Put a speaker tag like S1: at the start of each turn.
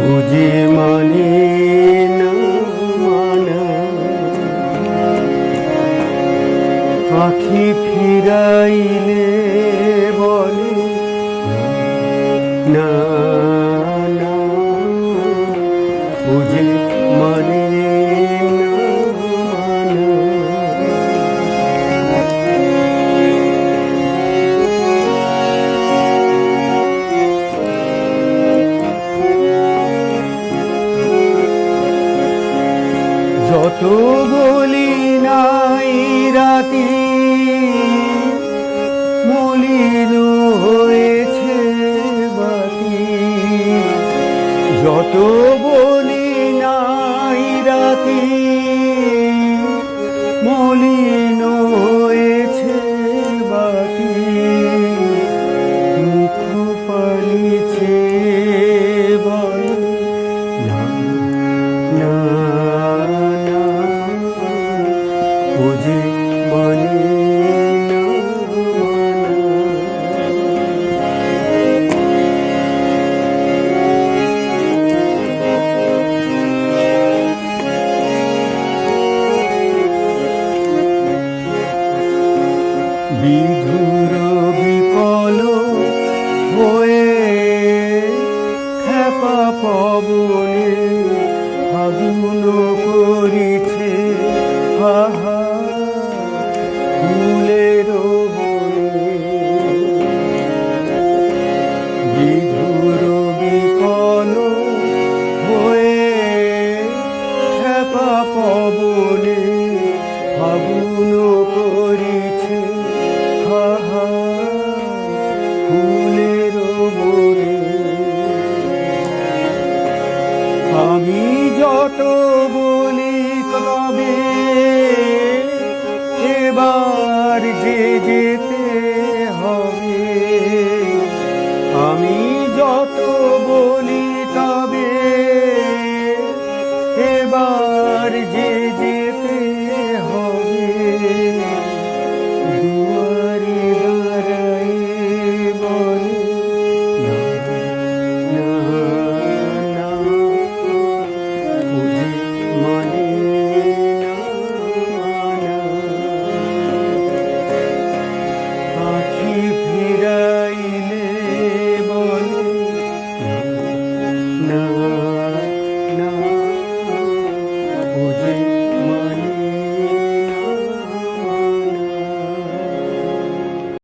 S1: বুঝে মনে যত বলি নাই রাতি মলিন হয়েছে বাতি। যত বলি নাই রাতি মলিন হয়েছে বাতি। মুখ পালিছে বল, না না। বিধুর বিকল হয়ে পবনে ফাগুন করিছে হাহা जी